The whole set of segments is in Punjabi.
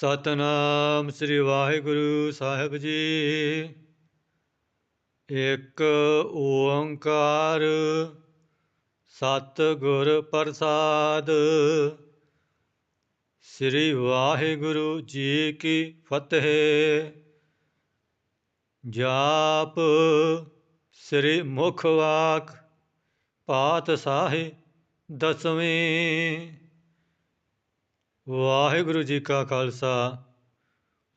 ਸਤਨਾਮ ਸ੍ਰੀ ਵਾਹਿਗੁਰੂ ਸਾਹਿਬ ਜੀ। ਇੱਕ ਓੰਕਾਰ ਸਤ ਗੁਰ ਪ੍ਰਸਾਦ। ਸ੍ਰੀ ਵਾਹਿਗੁਰੂ ਜੀ ਕੀ ਫਤਿਹ। ਜਾਪ ਸ੍ਰੀ ਮੁਖ ਵਾਕ ਪਾਤ ਸਾਹੇ ਦਸਵੇਂ। ਵਾਹਿਗੁਰੂ ਜੀ ਕਾ ਖਾਲਸਾ,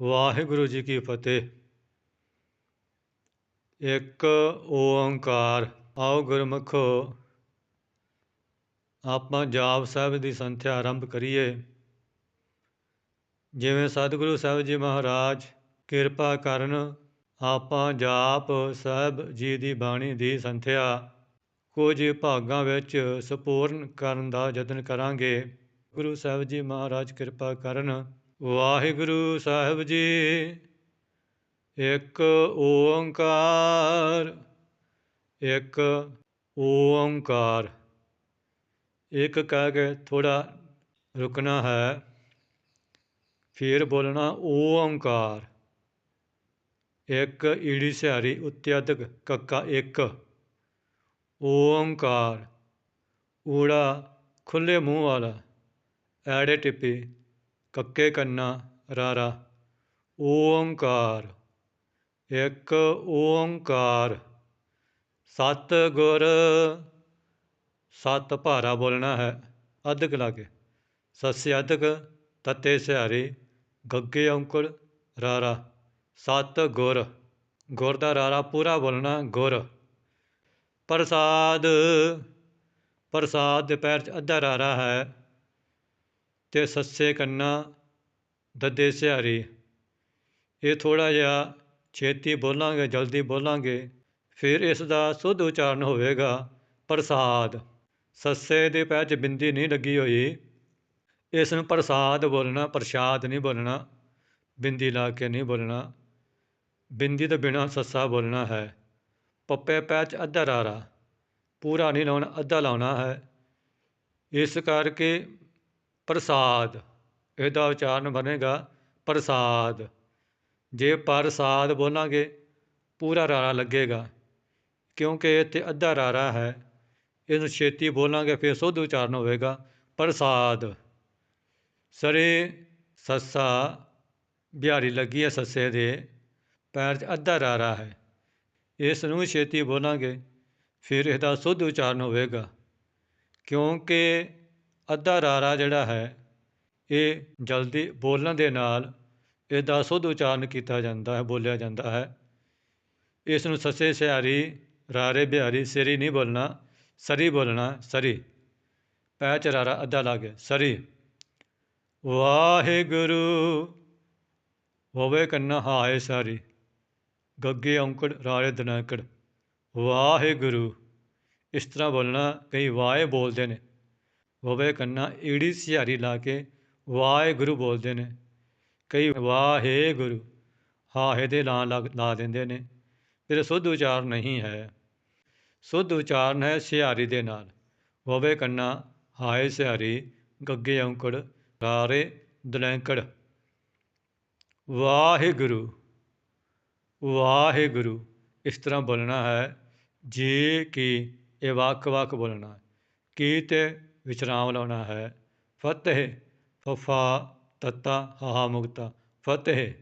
ਵਾਹਿਗੁਰੂ ਜੀ ਕੀ ਫਤਿਹ। ਇੱਕ ਓੰਕਾਰ, ਆਓ ਗੁਰਮੁਖੋ, ਆਪਾਂ ਜਾਪ ਸਾਹਿਬ ਦੀ ਸੰਥਿਆ ਆਰੰਭ ਕਰੀਏ। ਜਿਵੇਂ ਸਤਿਗੁਰੂ ਸਾਹਿਬ ਜੀ ਮਹਾਰਾਜ ਕਿਰਪਾ ਕਰਨ ਆਪਾਂ ਜਾਪ ਸਾਹਿਬ ਜੀ ਦੀ ਬਾਣੀ ਦੀ ਸੰਥਿਆ ਕੁਝ ਭਾਗਾਂ ਵਿੱਚ ਸੰਪੂਰਨ ਕਰਨ ਦਾ ਯਤਨ ਕਰਾਂਗੇ। ਗੁਰੂ ਸਾਹਿਬ ਜੀ ਮਹਾਰਾਜ ਕਿਰਪਾ ਕਰਨ। ਵਾਹਿਗੁਰੂ ਸਾਹਿਬ ਜੀ, ਇੱਕ ਓੰਕਾਰ ਇੱਕ ਓੰਕਾਰ। ਇੱਕ ਕਹਿ ਕੇ ਥੋੜਾ ਰੁਕਣਾ ਹੈ। ਫਿਰ ਬੋਲਣਾ ਓੰਕਾਰ। ਇੱਕ ਈੜੀ ਸਿਹਾਰੀ ਉਤਿਆਦਕ ਕੱਕਾ ਇੱਕ। ਓੰਕਾਰ। ਊੜਾ ਖੁੱਲੇ ਮੂੰਹ ਵਾਲਾ। ਐੜੇ ਟਿੱਪੀ, ਕੱਕੇ ਕੰਨਾ, ਰਾਰਾ। ਓੰਕਾਰ, ਇੱਕ ਓੰਕਾਰ। ਸਤ ਗੁਰ, ਸਤ ਭਾਰਾ ਬੋਲਣਾ ਹੈ। ਅਧਕ ਲਾ ਕੇ। ਸੱਸੇ ਅਧਕ, ਤਤੇ ਸਿਹਾਰੀ, ਗੱਗੇ ਔਂਕੜ, ਰਾਰਾ। ਸਤ ਗੁਰ ਗੁਰ ਦਾ ਰਾਰਾ ਪੂਰਾ ਬੋਲਣਾ ਗੁਰ। ਪ੍ਰਸਾਦ ਪ੍ਰਸਾਦ ਦੇ ਪੈਰ 'ਚ ਅੱਧਾ ਰਾਰਾ ਹੈ। ਅਤੇ ਸੱਸੇ ਕੰਨਾ ਦੱਦੇ ਸਿਹਾਰੀ। ਇਹ ਥੋੜ੍ਹਾ ਜਿਹਾ ਛੇਤੀ ਬੋਲਾਂਗੇ, ਜਲਦੀ ਬੋਲਾਂਗੇ, ਫਿਰ ਇਸ ਦਾ ਸ਼ੁੱਧ ਉਚਾਰਨ ਹੋਵੇਗਾ। ਪ੍ਰਸਾਦ। ਸੱਸੇ ਦੇ ਪੈਰ 'ਚ ਬਿੰਦੀ ਨਹੀਂ ਲੱਗੀ ਹੋਈ। ਇਸ ਨੂੰ ਪ੍ਰਸਾਦ ਬੋਲਣਾ, ਪ੍ਰਸ਼ਾਦ ਨਹੀਂ ਬੋਲਣਾ, ਬਿੰਦੀ ਲਾ ਕੇ ਨਹੀਂ ਬੋਲਣਾ। ਬਿੰਦੀ ਤੋਂ ਬਿਨਾਂ ਸੱਸਾ ਬੋਲਣਾ ਹੈ। ਪੱਪੇ ਪੈ 'ਚ ਅੱਧਾ ਰਾਰਾ। ਪੂਰਾ ਨਹੀਂ ਲਾਉਣਾ, ਅੱਧਾ ਲਾਉਣਾ ਹੈ। ਇਸ ਕਰਕੇ ਪ੍ਰਸਾਦ। ਇਹਦਾ ਉਚਾਰਨ ਬਣੇਗਾ ਪ੍ਰਸਾਦ। ਜੇ ਪ੍ਰਸਾਦ ਬੋਲਾਂਗੇ, ਪੂਰਾ ਰਾਰਾ ਲੱਗੇਗਾ। ਕਿਉਂਕਿ ਇੱਥੇ ਅੱਧਾ ਰਾਰਾ ਹੈ। ਇਹਨੂੰ ਛੇਤੀ ਬੋਲਾਂਗੇ, ਫਿਰ ਸੁੱਧ ਉਚਾਰਨ ਹੋਵੇਗਾ ਪ੍ਰਸਾਦ। ਸਰੇ ਸੱਸਾ, ਬਿਹਾਰੀ ਲੱਗੀ ਹੈ ਸੱਸੇ ਦੇ। ਪੈਰ 'ਚ ਅੱਧਾ ਰਾਰਾ ਹੈ। ਇਸ ਨੂੰ ਛੇਤੀ ਬੋਲਾਂਗੇ, ਫਿਰ ਇਹਦਾ ਸੁੱਧ ਉਚਾਰਨ ਹੋਵੇਗਾ। ਕਿਉਂਕਿ ਅੱਧਾ ਰਾਰਾ ਜਿਹੜਾ ਹੈ, ਇਹ ਜਲਦੀ ਬੋਲਣ ਦੇ ਨਾਲ ਇਹਦਾ ਸੁੱਧ ਉਚਾਰਨ ਕੀਤਾ ਜਾਂਦਾ ਹੈ, ਬੋਲਿਆ ਜਾਂਦਾ ਹੈ। ਇਸ ਨੂੰ ਸੱਸੇ ਸਿਹਾਰੀ, ਰਾਰੇ ਬਿਹਾਰੀ, ਸਿਰੀ ਨਹੀਂ ਬੋਲਣਾ, ਸਰੀ ਬੋਲਣਾ, ਸਰੀ। ਪੈ ਚ ਰਾਰਾ ਅੱਧਾ ਲਾ ਕੇ, ਸਰੀ। ਵਾਹਿਗੁਰੂ, ਹੋਵੇ ਕੰਨਾ ਹਾਏ ਸਾਰੀ। ਗੱਗੇ ਔਂਕੜ ਰਾਰੇ ਦਨਾਕੜ। ਵਾਹਿਗੁਰੂ, ਇਸ ਤਰ੍ਹਾਂ ਬੋਲਣਾ ਕਈ ਵਾਏ ਬੋਲਦੇ ਨੇ। ਹੋਵੇ ਕੰਨਾ ਈੜੀ ਸਿਹਾਰੀ ਲਾ ਕੇ ਵਾਹਿਗੁਰੂ ਬੋਲਦੇ ਨੇ। ਕਈ ਵਾਹਿਗੁਰੂ ਹਾਹੇ ਦੇ ਲਾਂ, ਲਾ ਦਿੰਦੇ ਨੇ। ਫਿਰ ਸੁੱਧ ਉਚਾਰ ਨਹੀਂ ਹੈ। ਸੁੱਧ ਉਚਾਰਨ ਹੈ ਸਿਹਾਰੀ ਦੇ ਨਾਲ। ਹੋਵੇ ਕੰਨਾ ਹਾਏ ਸਿਹਾਰੀ, ਗੱਗੇ ਔਂਕੜ, ਰਾਰੇ ਦਲੈਂਕੜ। ਵਾਹਿਗੁਰੂ ਵਾਹਿਗੁਰੂ, ਇਸ ਤਰ੍ਹਾਂ ਬੋਲਣਾ ਹੈ। ਜੇ ਕਿ ਇਹ ਵਾਕ ਵਾਕ ਬੋਲਣਾ। ਕੀ ਤੇ ਵਿਸ਼ਰਾਮ ਲਾਉਣਾ ਹੈ। ਫਤਿਹ, ਫਫਾ, ਤੱਤਾ, ਹਾਹਾ ਮੁਕਤਾ। ਫਤਿਹ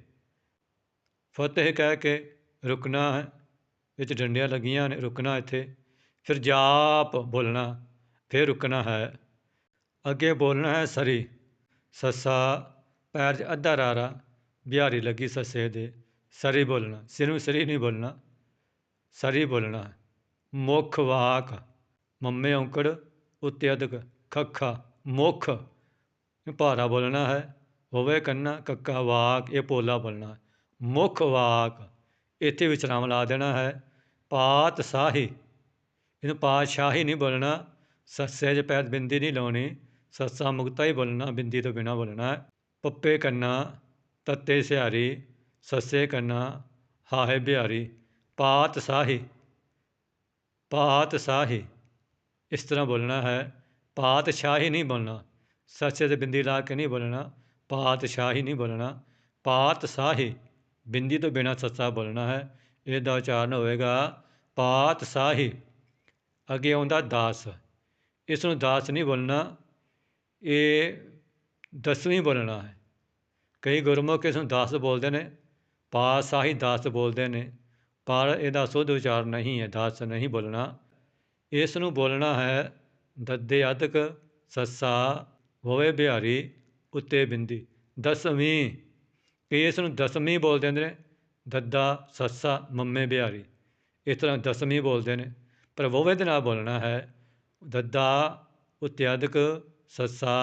ਫਤਿਹ ਕਹਿ ਕੇ ਰੁਕਣਾ ਹੈ। ਵਿੱਚ ਡੰਡੀਆਂ ਲੱਗੀਆਂ ਨੇ, ਰੁਕਣਾ ਇੱਥੇ। ਫਿਰ ਜਾਪ ਬੋਲਣਾ, ਫਿਰ ਰੁਕਣਾ ਹੈ। ਅੱਗੇ ਬੋਲਣਾ ਹੈ, ਸਰੀ, ਸੱਸਾ, ਪੈਰ 'ਚ ਅੱਧਾ ਰਾਰਾ, ਬਿਹਾਰੀ ਲੱਗੀ ਸੱਸੇ ਦੇ। ਸਰੀ ਬੋਲਣਾ, ਸਿਰ ਨੂੰ ਸਰੀ ਨਹੀਂ ਬੋਲਣਾ, ਸਰੀ ਬੋਲਣਾ ਮੁੱਖ ਵਾਕ, ਮੰਮੇ ਔਂਕੜ, ਉੱਤੇ ਅਦਕ। ਖੱਖਾ ਮੁੱਖ। ਭਾਰਾ ਬੋਲਣਾ ਹੈ। ਹੋਵੇ ਕੰਨਾ ਕੱਕਾ ਵਾਕ, ਇਹ ਪੋਲਾ ਬੋਲਣਾ ਮੁੱਖ ਵਾਕ, ਇੱਥੇ ਵਿਚਰਾਮ ਲਾ ਦੇਣਾ ਹੈ। ਪਾਤ ਸਾਹੀ। ਇਹਨੂੰ ਪਾਤਸ਼ਾਹੀ ਨਹੀਂ ਬੋਲਣਾ। ਸੱਸੇ ਜ ਪੈਰ ਬਿੰਦੀ ਨਹੀਂ ਲਾਉਣੀ। ਸੱਸਾ ਮੁਕਤਾ ਹੀ ਬੋਲਣਾ, ਬਿੰਦੀ ਤੋਂ ਬਿਨਾ ਬੋਲਣਾ ਪੱਪੇ ਕੰਨਾ, ਤੱਤੇ ਸਿਹਾਰੀ। ਸੱਸੇ ਕੰਨਾ, ਹਾਹੇ ਬਿਹਾਰੀ। ਪਾਤ ਸਾਹੀ। ਪਾਤ ਸਾਹੀ। ਇਸ ਤਰ੍ਹਾਂ ਬੋਲਣਾ ਹੈ। ਪਾਤਸ਼ਾਹੀ ਨਹੀਂ ਬੋਲਣਾ। ਸੱਚੇ ਤੇ ਬਿੰਦੀ ਲਾ ਕੇ ਨਹੀਂ ਬੋਲਣਾ। ਪਾਤਸ਼ਾਹੀ ਨਹੀਂ ਬੋਲਣਾ। ਪਾਤਸ਼ਾਹੀ, ਬਿੰਦੀ ਤੋਂ ਬਿਨਾਂ ਸੱਚਾ ਬੋਲਣਾ ਹੈ। ਇਹਦਾ ਉਚਾਰਨ ਹੋਵੇਗਾ, ਪਾਤਸ਼ਾਹੀ। ਅੱਗੇ ਆਉਂਦਾ ਦਾਸ। ਇਸ ਨੂੰ ਦਾਸ ਨਹੀਂ ਬੋਲਣਾ। ਇਹ ਦਸਵੀਂ ਬੋਲਣਾ ਹੈ। ਕਈ ਗੁਰਮੁਖ ਇਸ ਨੂੰ ਦਾਸ ਬੋਲਦੇ ਨੇ। ਪਾਤਸ਼ਾਹੀ ਦਾਸ ਬੋਲਦੇ ਨੇ। ਪਰ ਇਹਦਾ ਸੁੱਧ ਉਚਾਰ ਨਹੀਂ ਹੈ। ਦਾਸ ਨਹੀਂ ਬੋਲਣਾ। ਇਸ ਨੂੰ ਬੋਲਣਾ ਹੈ ਦੱਦੇ ਅਧਕ ਸੱਸਾ ਹੋਵੇ ਬਿਹਾਰੀ ਉੱਤੇ ਬਿੰਦੀ। ਦਸਵੀਂ ਕਈ ਇਸ ਨੂੰ ਦਸਵੀਂ ਬੋਲ ਦਿੰਦੇ ਨੇ, ਦੱਦਾ ਸੱਸਾ ਮੰਮੇ ਬਿਹਾਰੀ। ਇਸ ਤਰ੍ਹਾਂ ਦਸਵੀਂ ਬੋਲਦੇ ਨੇ, ਪਰ ਵੋਵੇ ਦੇ ਨਾਲ ਬੋਲਣਾ ਹੈ, ਦੱਦਾ ਉੱਤੇ ਅਧਕ ਸੱਸਾ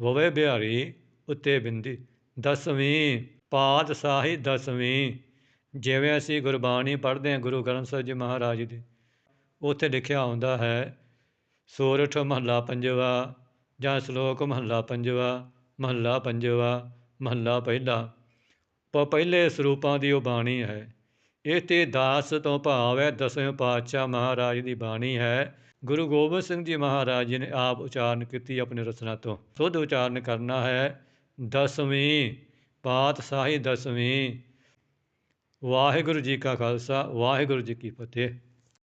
ਹੋਵੇ ਬਿਹਾਰੀ ਉੱਤੇ ਬਿੰਦੀ। ਦਸਵੀਂ ਪਾਤਸ਼ਾਹੀ ਦਸਵੀਂ, ਜਿਵੇਂ ਅਸੀਂ ਗੁਰਬਾਣੀ ਪੜ੍ਹਦੇ ਹਾਂ ਗੁਰੂ ਗ੍ਰੰਥ ਸਾਹਿਬ ਜੀ ਮਹਾਰਾਜ ਦੀ, ਉੱਥੇ ਲਿਖਿਆ ਹੁੰਦਾ ਹੈ ਸੋਰਠ ਮਹੱਲਾ ਪੰਜਵਾ, ਜਾਂ ਸ਼ਲੋਕ ਮਹੱਲਾ ਪੰਜਵਾ ਮਹੱਲਾ ਪੰਜਵਾ, ਮਹੱਲਾ ਪਹਿਲਾ। ਪ ਪਹਿਲੇ ਸਰੂਪਾਂ ਦੀ ਉਹ ਬਾਣੀ ਹੈ। ਇਹ ਤੇ ਦਾਸ ਤੋਂ ਭਾਵ ਹੈ, ਦਸਵੇਂ ਪਾਤਸ਼ਾਹ ਮਹਾਰਾਜ ਦੀ ਬਾਣੀ ਹੈ। ਗੁਰੂ ਗੋਬਿੰਦ ਸਿੰਘ ਜੀ ਮਹਾਰਾਜ ਜੀ ਨੇ ਆਪ ਉਚਾਰਨ ਕੀਤੀ ਆਪਣੀ ਰਚਨਾ ਤੋਂ। ਸੁਧ ਉਚਾਰਨ ਕਰਨਾ ਹੈ, ਦਸਵੀਂ ਪਾਤਸ਼ਾਹੀ ਦਸਵੀਂ। ਵਾਹਿਗੁਰੂ ਜੀ ਕਾ ਖਾਲਸਾ, ਵਾਹਿਗੁਰੂ ਜੀ ਕੀ ਫਤਿਹ।